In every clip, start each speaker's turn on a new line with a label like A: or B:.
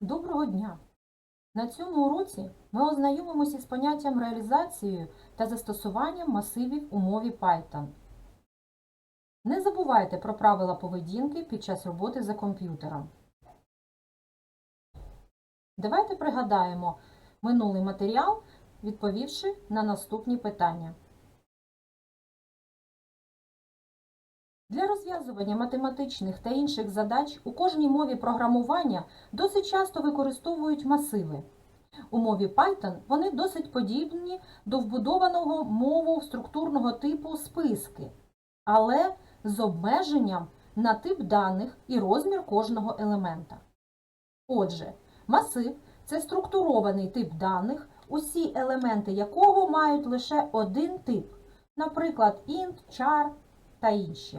A: Доброго дня! На цьому уроці ми ознайомимося з поняттям реалізацією та застосуванням масивів у мові Python. Не забувайте про правила поведінки під час роботи за комп'ютером. Давайте пригадаємо минулий матеріал, відповівши на наступні питання. Для розв'язування математичних та інших задач у кожній мові програмування досить часто використовують масиви. У мові Python вони досить подібні до вбудованого мову структурного типу списки, але з обмеженням на тип даних і розмір кожного елемента. Отже, масив це структурований тип даних, усі елементи якого мають лише один тип, наприклад, int, char та інші.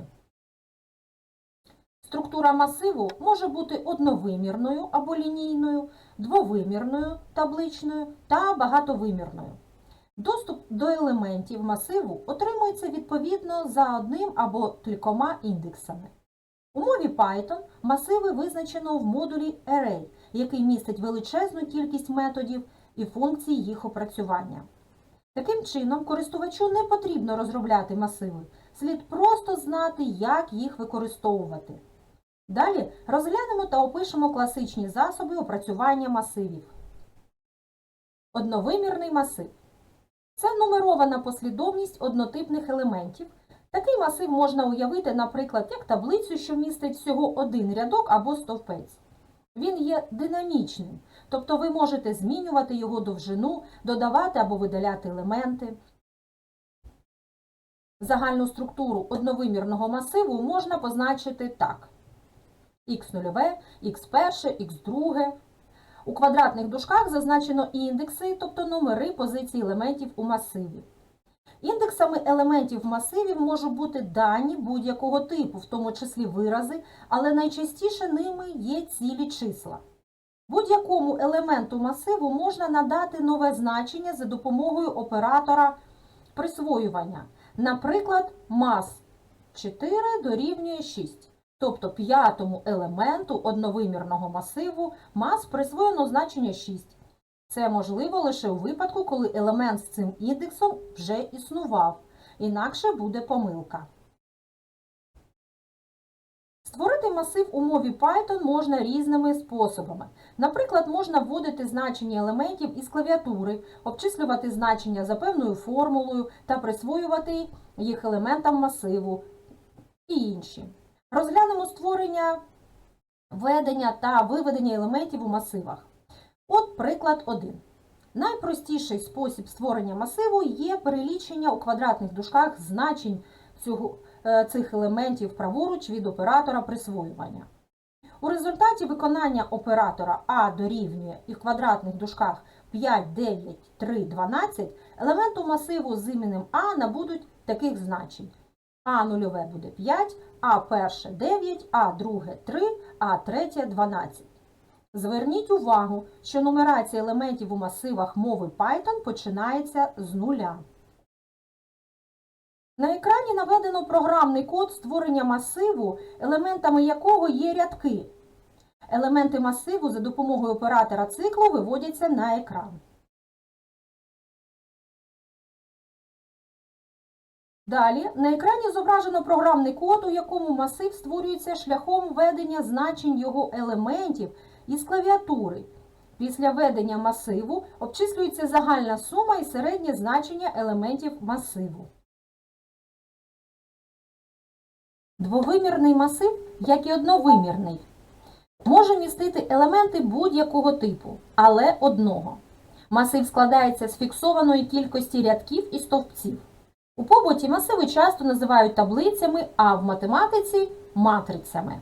A: Структура масиву може бути одновимірною або лінійною, двовимірною табличною та багатовимірною. Доступ до елементів масиву отримується відповідно за одним або кількома індексами. У мові Python масиви визначено в модулі Array, який містить величезну кількість методів і функцій їх опрацювання. Таким чином, користувачу не потрібно розробляти масиви, слід просто знати, як їх використовувати. Далі розглянемо та опишемо класичні засоби опрацювання масивів. Одновимірний масив. Це нумерована послідовність однотипних елементів. Такий масив можна уявити, наприклад, як таблицю, що містить всього один рядок або стовпець. Він є динамічним, тобто ви можете змінювати його довжину, додавати або видаляти елементи. Загальну структуру одновимірного масиву можна позначити так х0, х1, х2. У квадратних дужках зазначено індекси, тобто номери позицій елементів у масиві. Індексами елементів масивів можуть бути дані будь-якого типу, в тому числі вирази, але найчастіше ними є цілі числа. Будь-якому елементу масиву можна надати нове значення за допомогою оператора присвоювання. Наприклад, мас 4 дорівнює 6. Тобто п'ятому елементу одновимірного масиву мас присвоєно значення 6. Це можливо лише у випадку, коли елемент з цим індексом вже існував, інакше буде помилка. Створити масив у мові Python можна різними способами. Наприклад, можна вводити значення елементів із клавіатури, обчислювати значення за певною формулою та присвоювати їх елементам масиву і інші. Розглянемо створення, введення та виведення елементів у масивах. От приклад 1. Найпростіший спосіб створення масиву є перелічення у квадратних дужках значень цього, е, цих елементів праворуч від оператора присвоювання. У результаті виконання оператора А дорівнює і в квадратних дужках 5, 9, 3, 12 елементу масиву з іменем А набудуть таких значень. А нульове буде 5, А перше 9, А друге 3, А третє 12. Зверніть увагу, що нумерація елементів у масивах мови Python починається з нуля. На екрані наведено програмний код створення масиву, елементами якого є рядки. Елементи масиву за допомогою оператора циклу виводяться на екран. Далі на екрані зображено програмний код, у якому масив створюється шляхом введення значень його елементів із клавіатури. Після введення масиву обчислюється загальна сума і середнє значення елементів масиву. Двовимірний масив, як і одновимірний, може містити елементи будь-якого типу, але одного. Масив складається з фіксованої кількості рядків і стовпців. У побуті масиви часто називають таблицями, а в математиці матрицями.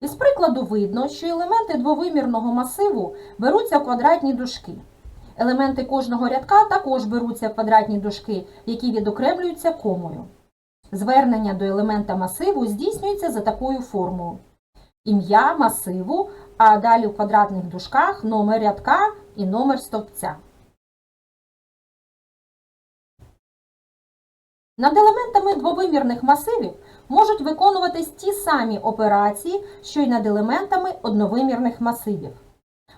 A: Із прикладу видно, що елементи двовимірного масиву беруться в квадратні дужки. Елементи кожного рядка також беруться в квадратні дужки, які відокремлюються комою. Звернення до елемента масиву здійснюється за такою формулою. Ім'я масиву, а далі в квадратних дужках номер рядка і номер стовпця. Над елементами двовимірних масивів можуть виконуватись ті самі операції, що й над елементами одновимірних масивів.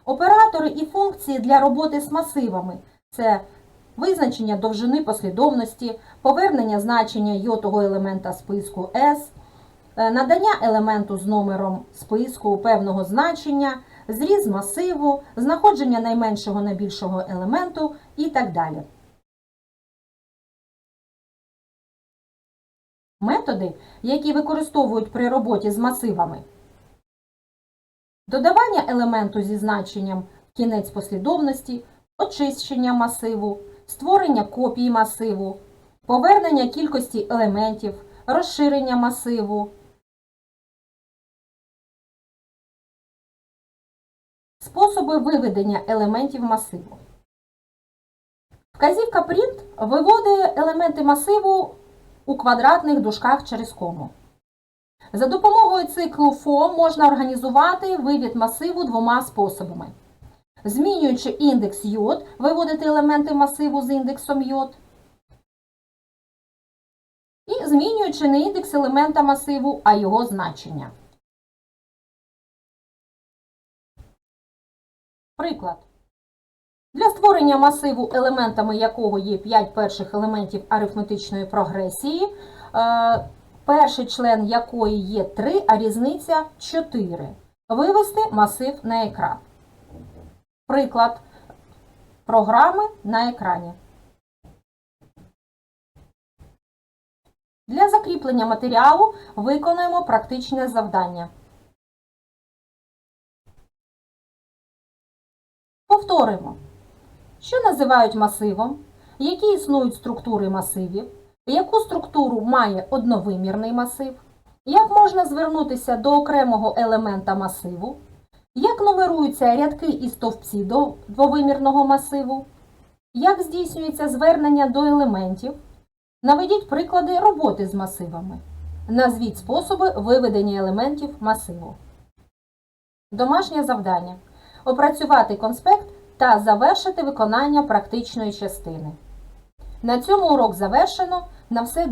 A: Оператори і функції для роботи з масивами це визначення довжини послідовності, повернення значення йотого елемента списку S, е, надання елементу з номером списку певного значення, зріз масиву, знаходження найменшого найбільшого елементу і так далі. Методи, які використовують при роботі з масивами. Додавання елементу зі значенням кінець послідовності, очищення масиву, створення копії масиву, повернення кількості елементів, розширення масиву, способи виведення елементів масиву. Вказівка print виводить елементи масиву у квадратних дужках через кому. За допомогою циклу FOM можна організувати вивід масиву двома способами. Змінюючи індекс йод, виводити елементи масиву з індексом йод. І змінюючи не індекс елемента масиву, а його значення. Приклад. Для створення масиву, елементами якого є 5 перших елементів арифметичної прогресії, е, перший член якої є 3, а різниця 4. Вивести масив на екран. Приклад програми на екрані. Для закріплення матеріалу виконуємо практичне завдання. Повторимо. Що називають масивом? Які існують структури масивів? Яку структуру має одновимірний масив? Як можна звернутися до окремого елемента масиву? Як нумеруються рядки і стовпці до двовимірного масиву? Як здійснюється звернення до елементів? Наведіть приклади роботи з масивами. Назвіть способи виведення елементів масиву. Домашнє завдання. Опрацювати конспект та завершити виконання практичної частини. На цьому урок завершено. На все